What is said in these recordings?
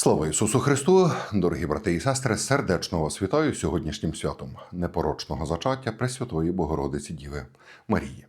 Слава Ісусу Христу, дорогі брати і сестри, сердечно вас вітаю сьогоднішнім святом непорочного зачаття Пресвятої Богородиці Діви Марії.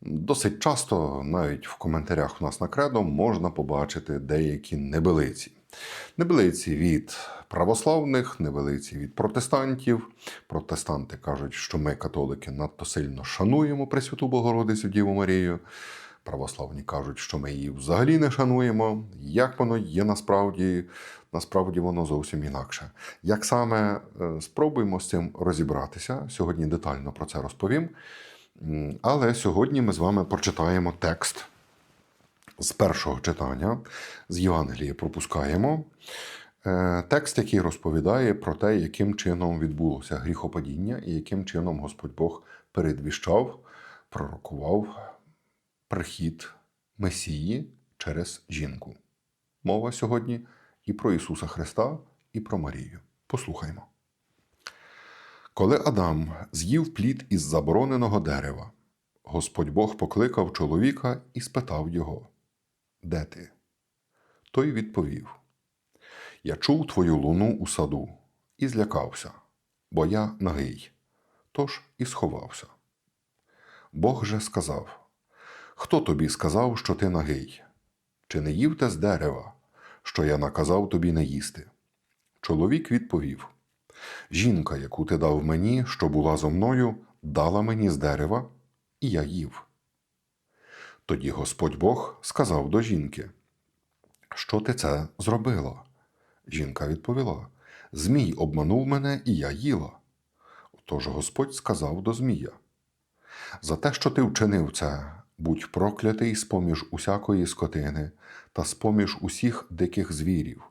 Досить часто, навіть в коментарях у нас на кредо, можна побачити деякі небелиці. Небелиці від православних, небелиці від протестантів. Протестанти кажуть, що ми, католики, надто сильно шануємо Пресвяту Богородицю Діву Марію. Православні кажуть, що ми її взагалі не шануємо. Як воно є насправді, насправді воно зовсім інакше. Як саме е, спробуємо з цим розібратися? Сьогодні детально про це розповім. Але сьогодні ми з вами прочитаємо текст з першого читання, з Євангелія пропускаємо. Е, Текст, який розповідає про те, яким чином відбулося гріхопадіння і яким чином Господь Бог передвіщав, пророкував прихід Месії через жінку. Мова сьогодні і про Ісуса Христа, і про Марію. Послухаймо. Коли Адам з'їв плід із забороненого дерева, Господь Бог покликав чоловіка і спитав його: Де ти? Той відповів: Я чув твою луну у саду і злякався, бо я нагий, тож і сховався. Бог же сказав: Хто тобі сказав, що ти нагий? Чи не їв те з дерева, що я наказав тобі не їсти? Чоловік відповів: Жінка, яку ти дав мені, що була зо мною, дала мені з дерева, і я їв. Тоді Господь Бог сказав до жінки: Що ти це зробила? Жінка відповіла: Змій обманув мене, і я їла. Тож Господь сказав до Змія: За те, що ти вчинив це, будь проклятий з-поміж усякої скотини та з-поміж усіх диких звірів.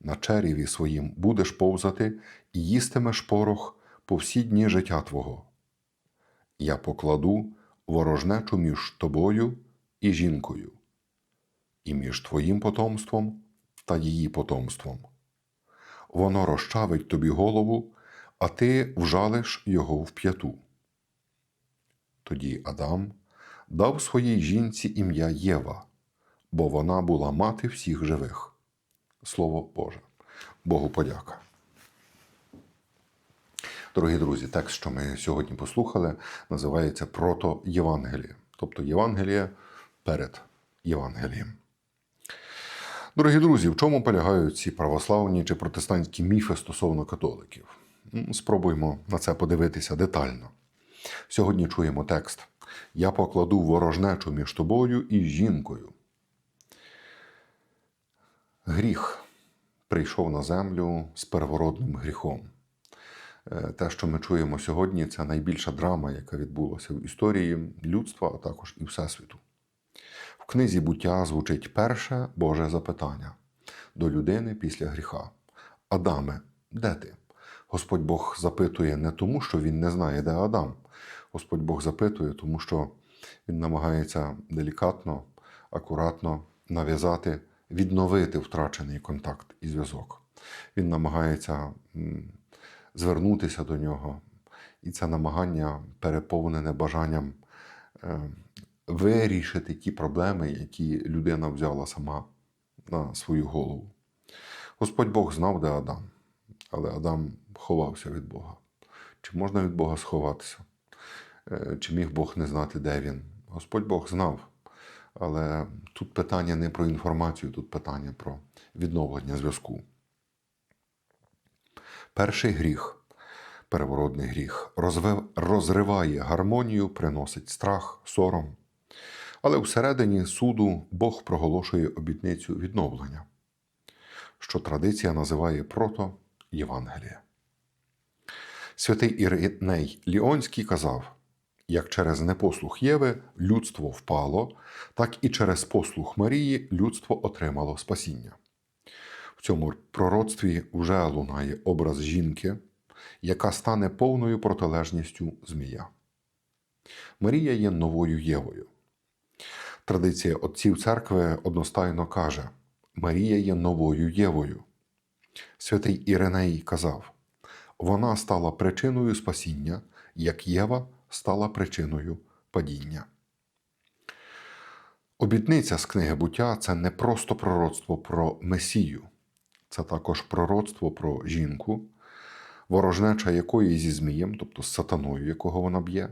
На череві своїм будеш повзати і їстимеш порох по всі дні життя твого. Я покладу ворожнечу між тобою і жінкою, і між твоїм потомством та її потомством. Воно розчавить тобі голову, а ти вжалиш його в п'яту. Тоді Адам дав своїй жінці ім'я Єва, бо вона була мати всіх живих. Слово Боже. Богу подяка. Дорогі друзі, текст, що ми сьогодні послухали, називається Прото-Євангеліє, тобто Євангеліє перед Євангелієм. Дорогі друзі, в чому полягають ці православні чи протестантські міфи стосовно католиків? Спробуємо на це подивитися детально. Сьогодні чуємо текст: Я покладу ворожнечу між тобою і жінкою. Гріх прийшов на землю з первородним гріхом. Е, Те, що ми чуємо сьогодні, це найбільша драма, яка відбулася в історії людства, а також і Всесвіту. В книзі буття звучить перше Боже запитання до людини після гріха: Адаме, де ти? Господь Бог запитує не тому, що він не знає, де Адам. Господь Бог запитує, тому що він намагається делікатно, акуратно нав'язати, відновити втрачений контакт і зв'язок. Він намагається звернутися до нього, і це намагання переповнене бажанням е, вирішити ті проблеми, які людина взяла сама на свою голову. Господь Бог знав, де Адам, але Адам ховався від Бога. Чи можна від Бога сховатися? Е, Чи міг Бог не знати, де він? Господь Бог знав. Але тут питання не про інформацію, тут питання про відновлення зв'язку. Перший гріх, переворотний гріх, розриває гармонію, приносить страх, сором. Але всередині суду Бог проголошує обітницю відновлення, що традиція називає прото Євангелія. Святий Іриней Ліонський казав: як через непослух Єви людство впало, так і через послух Марії людство отримало спасіння. В цьому пророцтві вже лунає образ жінки, яка стане повною протилежністю Змія. Марія є новою Євою. Традиція отців церкви одностайно каже: Марія є новою Євою. Святий Іриней казав: вона стала причиною спасіння, як Єва стала причиною падіння. Обітниця з книги буття це не просто пророцтво про Месію, це також пророцтво про жінку, ворожнеча якої зі Змієм, тобто з сатаною, якого вона б'є,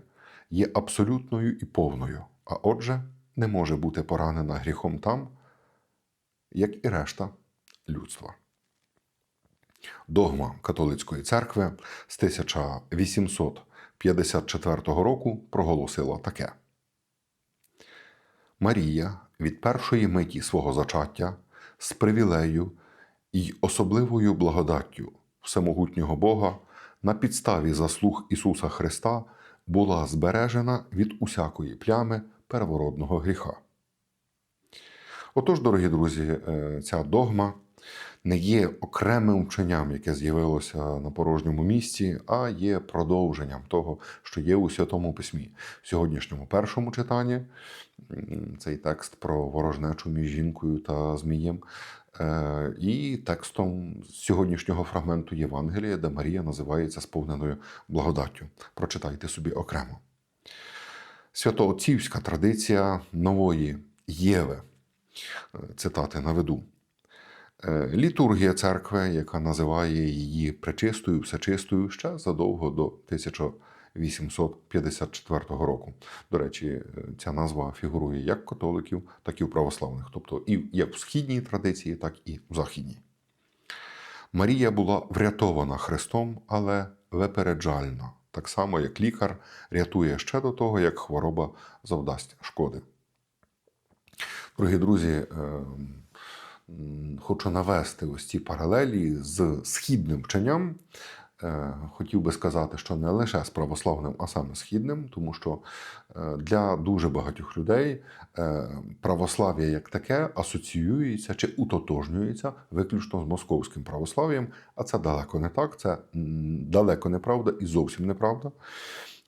є абсолютною і повною, а отже, не може бути поранена гріхом там, як і решта людства. Догма католицької церкви з 1854 року проголосила таке. Марія від першої миті свого зачаття з привілею й особливою благодаттю всемогутнього Бога на підставі заслуг Ісуса Христа була збережена від усякої плями первородного гріха. Отож, дорогі друзі, е, ця догма не є окремим вченням, яке з'явилося на порожньому місці, а є продовженням того, що є у Святому Письмі. В сьогоднішньому першому читанні цей текст про ворожнечу між жінкою та Змієм, е, і текстом сьогоднішнього фрагменту Євангелія, де Марія називається сповненою благодаттю. Прочитайте собі окремо. Святоотцівська традиція нової Єви, е, цитати наведу. Е, Літургія церкви, яка називає її пречистою, всечистою ще задовго до 1854 року. До речі, е, ця назва фігурує як католиків, так і в православних, тобто і як в східній традиції, так і в західній. Марія була врятована Христом, але випереджально, так само як лікар рятує ще до того, як хвороба завдасть шкоди. Дорогі друзі, е, хочу навести ось ці паралелі з східним вченням. Е, Хотів би сказати, що не лише з православним, а саме східним, тому що е, для дуже багатьох людей е, православ'я як таке асоціюється чи утотожнюється виключно з московським православ'ям, а це далеко не так, це далеко неправда і зовсім неправда.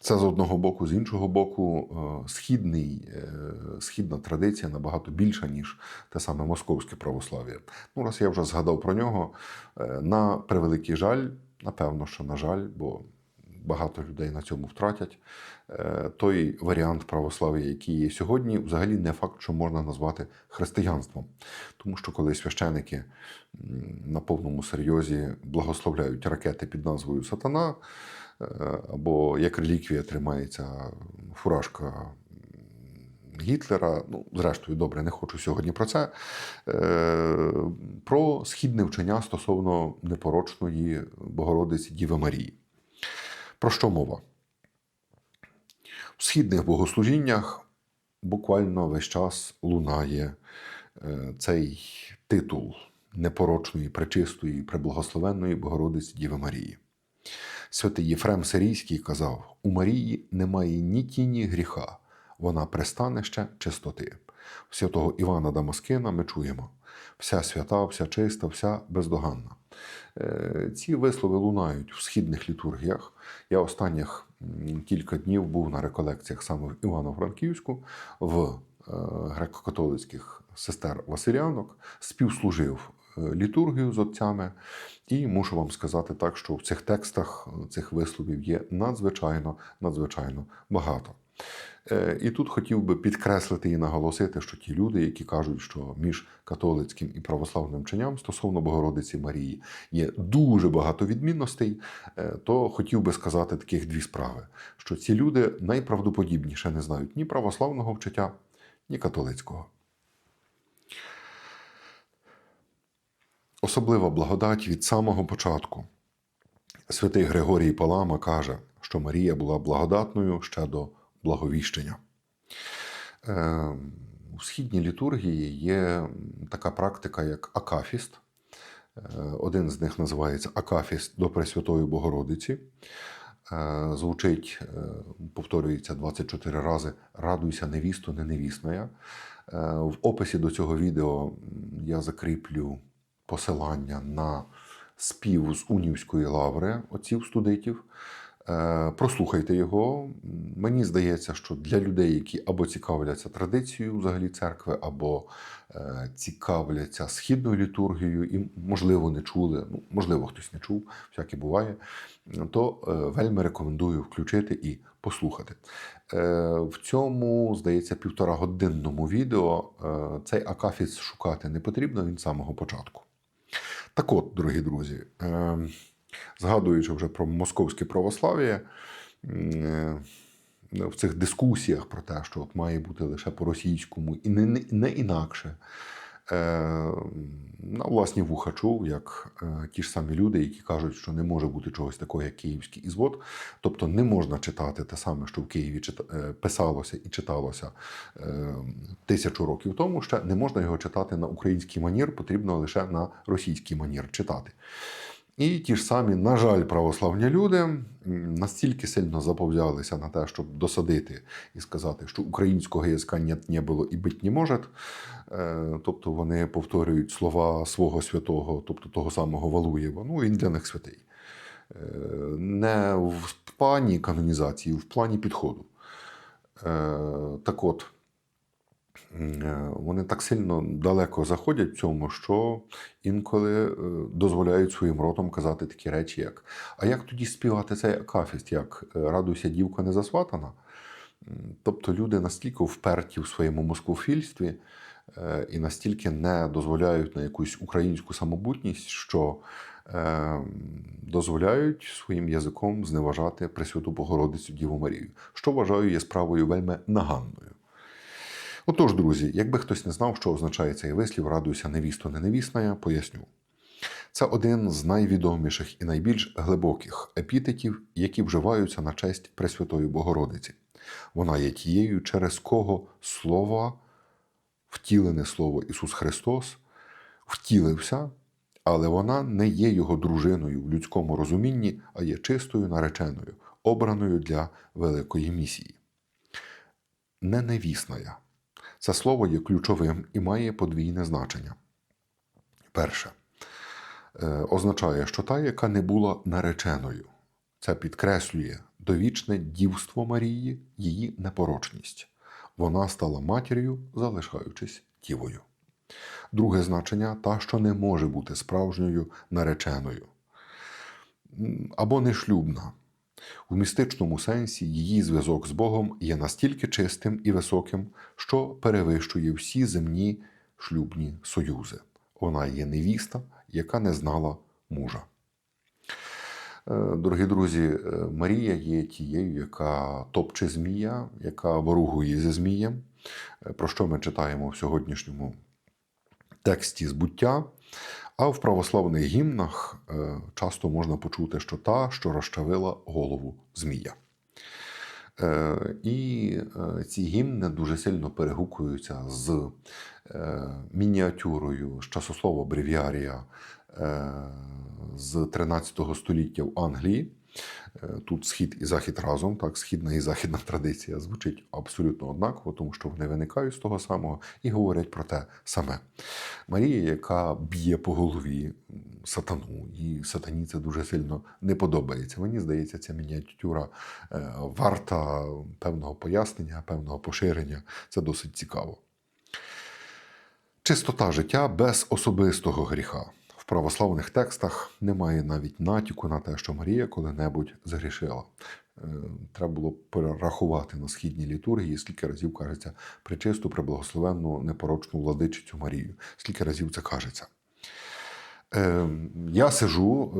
Це з одного боку, з іншого боку, е, східний, е, східна традиція набагато більша, ніж те саме московське православ'я. Ну, раз я вже згадав про нього, е, на превеликий жаль, напевно, що на жаль, бо багато людей на цьому втратять. Той варіант православ'я, який є сьогодні, взагалі не факт, що можна назвати християнством. Тому що коли священики на повному серйозі благословляють ракети під назвою Сатана, або як реліквія тримається фуражка Гітлера. Ну, зрештою, добре, не хочу сьогодні про це. Е, Про східне вчення стосовно непорочної Богородиці Діви Марії. Про що мова? В східних богослужіннях буквально весь час лунає е, цей титул непорочної, пречистої, преблагословенної Богородиці Діви Марії. Святий Єфрем Сирійський казав: у Марії немає ні тіні гріха, вона пристанище чистоти. В святого Івана Дамаскина ми чуємо: вся свята, вся чиста, вся бездоганна. Е, Ці вислови лунають в східних літургіях. Я останніх кілька днів був на реколекціях саме в Івано-Франківську, в е, греко-католицьких сестер Василянок, співслужив літургію з отцями. І мушу вам сказати так, що в цих текстах е, цих висловів є надзвичайно, надзвичайно багато. Е, І тут хотів би підкреслити і наголосити, що ті люди, які кажуть, що між католицьким і православним вченням стосовно Богородиці Марії є дуже багато відмінностей, е, то хотів би сказати таких дві справи: що ці люди найправдоподібніше не знають ні православного вчиття, ні католицького. Особлива благодать від самого початку. Святий Григорій Палама каже, що Марія була благодатною ще до благовіщення. Е, У східній літургії є така практика, як акафіст. Е, Один з них називається Акафіст до Пресвятої Богородиці. Е, Звучить, повторюється 24 рази Радуйся, невісто, не невісная. Е, В описі до цього відео я закріплю посилання на спів з Унівської лаври отців студитів. Е, Прослухайте його. Мені здається, що для людей, які або цікавляться традицією взагалі церкви, або е, цікавляться східною літургією, і, можливо, не чули, ну, можливо, хтось не чув, всяке буває, то е, вельми рекомендую включити і послухати. В цьому, здається, півторагодинному відео е, цей акафіс шукати не потрібно він з самого початку. Так от, дорогі друзі, е, згадуючи вже про московське православ'я, е, в цих дискусіях про те, що от має бути лише по-російському і не, не інакше. Е, на власні вуха чув, як е, ті ж самі люди, які кажуть, що не може бути чогось такого, як київський ізвод. Тобто не можна читати те саме, що в Києві е, писалося і читалося тисячу років тому. Ще не можна його читати на український манір, потрібно лише на російський манір читати. І ті ж самі, на жаль, православні люди настільки сильно заповзялися на те, щоб досадити і сказати, що українського язика нет, не було і бить не може. Е, Тобто вони повторюють слова свого святого, тобто того самого Валуєва. Ну, він для них святий. Е, Не в плані канонізації, в плані підходу. Е, Так от, вони так сильно далеко заходять в цьому, що інколи е, дозволяють своїм ротом казати такі речі, як А як тоді співати цей акафіст, як е, радуйся, дівка не засватана? Тобто люди настільки вперті в своєму москофільстві е, і настільки не дозволяють на якусь українську самобутність, що е, дозволяють своїм язиком зневажати Пресвяту Богородицю Діву Марію, що вважаю є справою вельми наганною. Отож, друзі, якби хтось не знав, що означає цей вислів радуйся невісто не невісна, я поясню. Це один з найвідоміших і найбільш глибоких епітетів, які вживаються на честь Пресвятої Богородиці. Вона є тією, через кого Слово, втілене Слово Ісус Христос, втілився, але вона не є його дружиною в людському розумінні, а є чистою нареченою, обраною для великої місії. Не невісная. Це слово є ключовим і має подвійне значення. Перше, е, означає, що та, яка не була нареченою. Це підкреслює довічне дівство Марії, її непорочність. Вона стала матір'ю, залишаючись дівою. Друге значення та, що не може бути справжньою нареченою або нешлюбна. У містичному сенсі її зв'язок з Богом є настільки чистим і високим, що перевищує всі земні шлюбні союзи. Вона є невіста, яка не знала мужа. Е, Дорогі друзі, е, Марія є тією, яка топче змія, яка ворогує зі змієм, Е, про що ми читаємо в сьогоднішньому тексті збуття. А в православних гімнах е, часто можна почути, що та, що розчавила голову змія. Е, І е, ці гімни дуже сильно перегукуються з мініатюрою з часослова бревіарія з 13 століття в Англії. Е, Тут схід і захід разом, так, східна і західна традиція звучить абсолютно однаково, тому що вони виникають з того самого і говорять про те саме. Марія, яка б'є по голові сатану, і сатані це дуже сильно не подобається. Мені здається, ця мініатюра е, варта певного пояснення, певного поширення. Це досить цікаво. Чистота життя без особистого гріха. Православних текстах немає навіть натяку на те, що Марія коли-небудь згрішила. Е, Треба було перерахувати на східній літургії, скільки разів кажеться причисту, преблагословенну, непорочну владичицю Марію. Скільки разів це кажеться. Е, Я сижу е,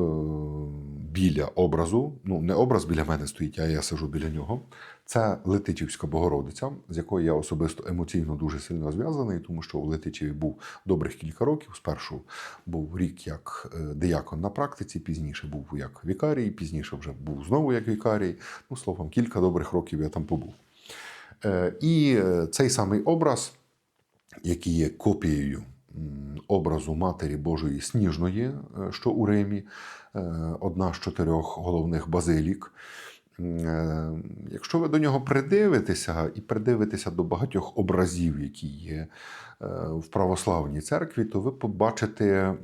біля образу. Ну, не образ біля мене стоїть, а я сижу біля нього. Це Летичівська Богородиця, з якою я особисто емоційно дуже сильно зв'язаний, тому що у Летичеві був добрих кілька років. Спершу був рік як е, диякон на практиці, пізніше був як вікарій, пізніше вже був знову як вікарій. Ну, словом, кілька добрих років я там побув. Е, І е, цей самий образ, який є копією образу Матері Божої Сніжної, е, що у Римі, е, одна з чотирьох головних базилік. Е, Якщо ви до нього придивитеся і придивитеся до багатьох образів, які є в православній церкві, то ви побачите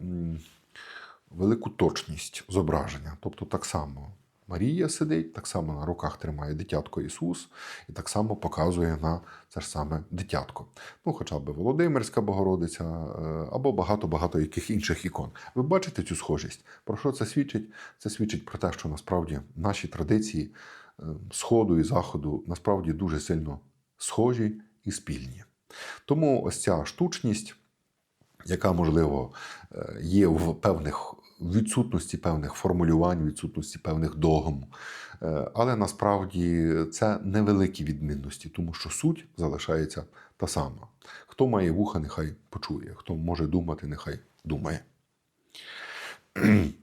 велику точність зображення. Тобто, так само Марія сидить, так само на руках тримає дитятко Ісус, і так само показує на це ж саме дитятко. Ну, хоча б Володимирська Богородиця е, або багато-багато яких інших ікон. Ви бачите цю схожість? Про що це свідчить? Це свідчить про те, що насправді наші традиції е, Сходу і Заходу насправді дуже сильно схожі і спільні. Тому ось ця штучність, яка, можливо, е, є в певних відсутності певних формулювань, відсутності певних догм. Е, Але насправді це невеликі відмінності, тому що суть залишається та сама. Хто має вуха, нехай почує, хто може думати, нехай думає.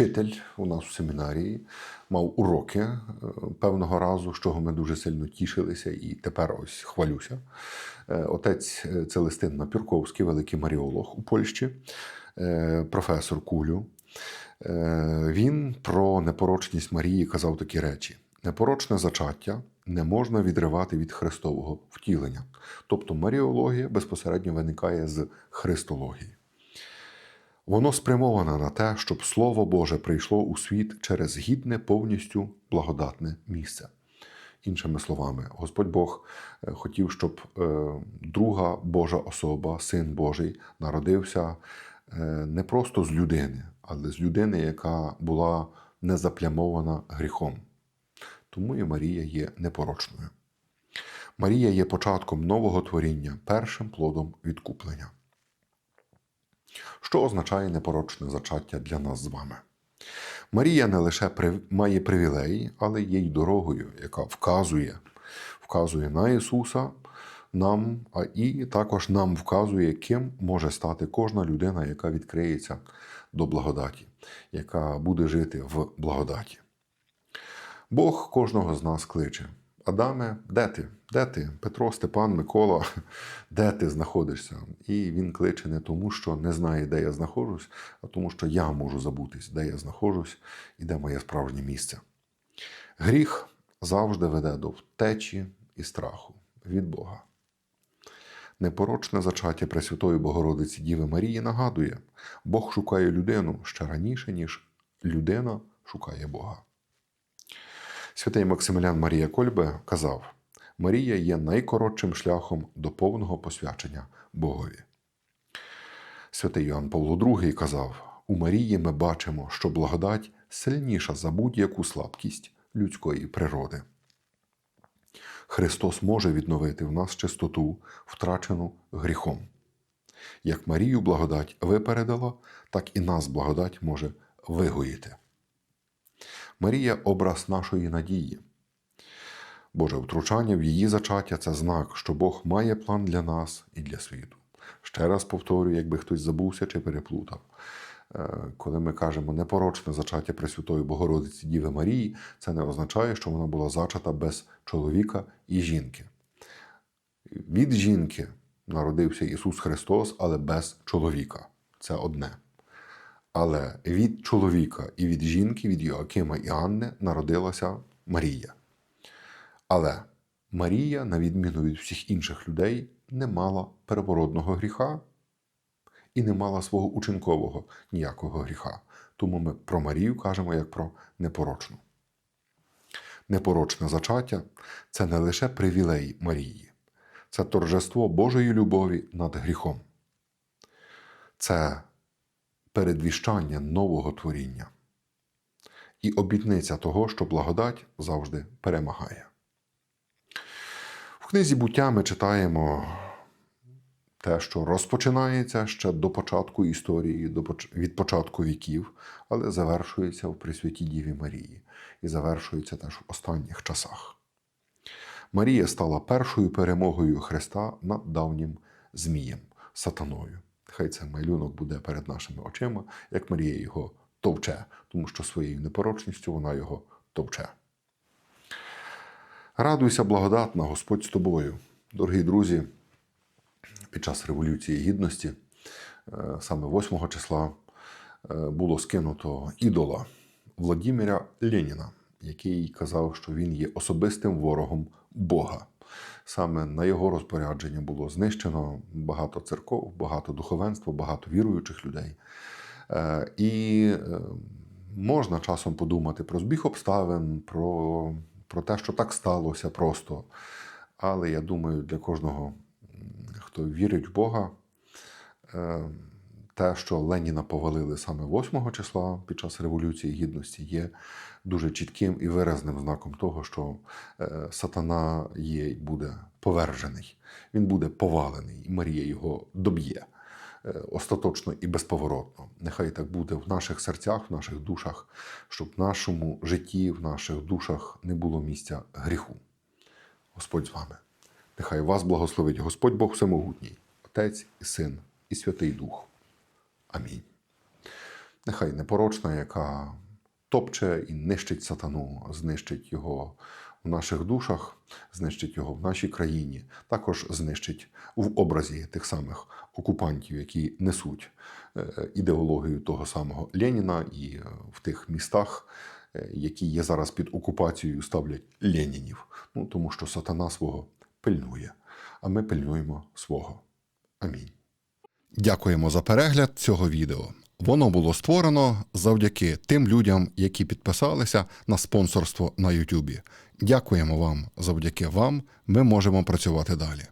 Вчитель у нас у семінарії мав уроки е, певного разу, з чого ми дуже сильно тішилися, і тепер ось хвалюся. Е, Отець е, Целестин Напірковський, великий маріолог у Польщі, професор Кулю. Він про непорочність Марії казав такі речі: непорочне зачаття не можна відривати від Христового втілення. Тобто маріологія безпосередньо виникає з христології. Воно спрямоване на те, щоб Слово Боже прийшло у світ через гідне, повністю благодатне місце. Іншими словами, Господь Бог е, хотів, щоб е, друга Божа особа, Син Божий, народився е, не просто з людини, але з людини, яка була не заплямована гріхом. Тому і Марія є непорочною. Марія є початком нового творіння, першим плодом відкуплення. Що означає непорочне зачаття для нас з вами? Марія не лише має привілеї, але є й дорогою, яка вказує, вказує на Ісуса, нам, а і також нам вказує, ким може стати кожна людина, яка відкриється до благодаті, яка буде жити в благодаті. Бог кожного з нас кличе. Адаме, де ти? Де ти? Петро, Степан, Микола, де ти знаходишся? І він кличе не тому, що не знає, де я знаходжусь, а тому, що я можу забутись, де я знаходжусь і де моє справжнє місце. Гріх завжди веде до втечі і страху від Бога. Непорочне зачаття Пресвятої Богородиці Діви Марії нагадує, Бог шукає людину ще раніше, ніж людина шукає Бога. Святий Максимілян Марія Кольбе казав: Марія є найкоротшим шляхом до повного посвячення Богові. Святий Йоанн Павло II казав: у Марії ми бачимо, що благодать сильніша за будь-яку слабкість людської природи. Христос може відновити в нас чистоту, втрачену гріхом. Як Марію благодать випередила, так і нас благодать може вигоїти. Марія образ нашої надії. Боже втручання в її зачаття це знак, що Бог має план для нас і для світу. Ще раз повторюю, якби хтось забувся чи переплутав. Е, Коли ми кажемо непорочне зачаття Пресвятої Богородиці Діви Марії, це не означає, що вона була зачата без чоловіка і жінки. Від жінки народився Ісус Христос, але без чоловіка. Це одне. Але від чоловіка і від жінки, від Йоакима і Анни, народилася Марія. Але Марія, на відміну від всіх інших людей, не мала первородного гріха і не мала свого учинкового ніякого гріха. Тому ми про Марію кажемо як про непорочну. Непорочне зачаття це не лише привілей Марії, це торжество Божої любові над гріхом. Це передвіщання нового творіння і обітниця того, що благодать завжди перемагає. В книзі буття ми читаємо те, що розпочинається ще до початку історії, від початку віків, але завершується в Пресвятій Діві Марії і завершується теж в останніх часах. Марія стала першою перемогою Христа над давнім Змієм, сатаною. Хай цей малюнок буде перед нашими очима, як Марія його товче, тому що своєю непорочністю вона його товче. Радуйся, благодатна, Господь з тобою. Дорогі друзі, під час Революції Гідності, е, саме 8 числа, е, було скинуто ідола Владимира Леніна, який казав, що він є особистим ворогом Бога. Саме на його розпорядження було знищено багато церков, багато духовенства, багато віруючих людей. Е, І е, можна часом подумати про збіг обставин, про, про те, що так сталося просто. Але я думаю, для кожного, хто вірить в Бога, е, те, що Леніна повалили саме 8 числа під час Революції Гідності, є дуже чітким і виразним знаком того, що е, сатана є буде повержений, він буде повалений, і Марія його доб'є е, остаточно і безповоротно. Нехай так буде в наших серцях, в наших душах, щоб в нашому житті, в наших душах не було місця гріху. Господь з вами. Нехай вас благословить Господь Бог Всемогутній, Отець і Син і Святий Дух. Амінь. Нехай непорочна, яка топче і нищить сатану, знищить його в наших душах, знищить його в нашій країні, також знищить в образі тих самих окупантів, які несуть е, ідеологію того самого Леніна і е, в тих містах, е, які є зараз під окупацією, ставлять Ленінів. Ну, тому що сатана свого пильнує, а ми пильнуємо свого. Амінь. Дякуємо за перегляд цього відео. Воно було створено завдяки тим людям, які підписалися на спонсорство на Ютубі. Дякуємо вам. Завдяки вам ми можемо працювати далі.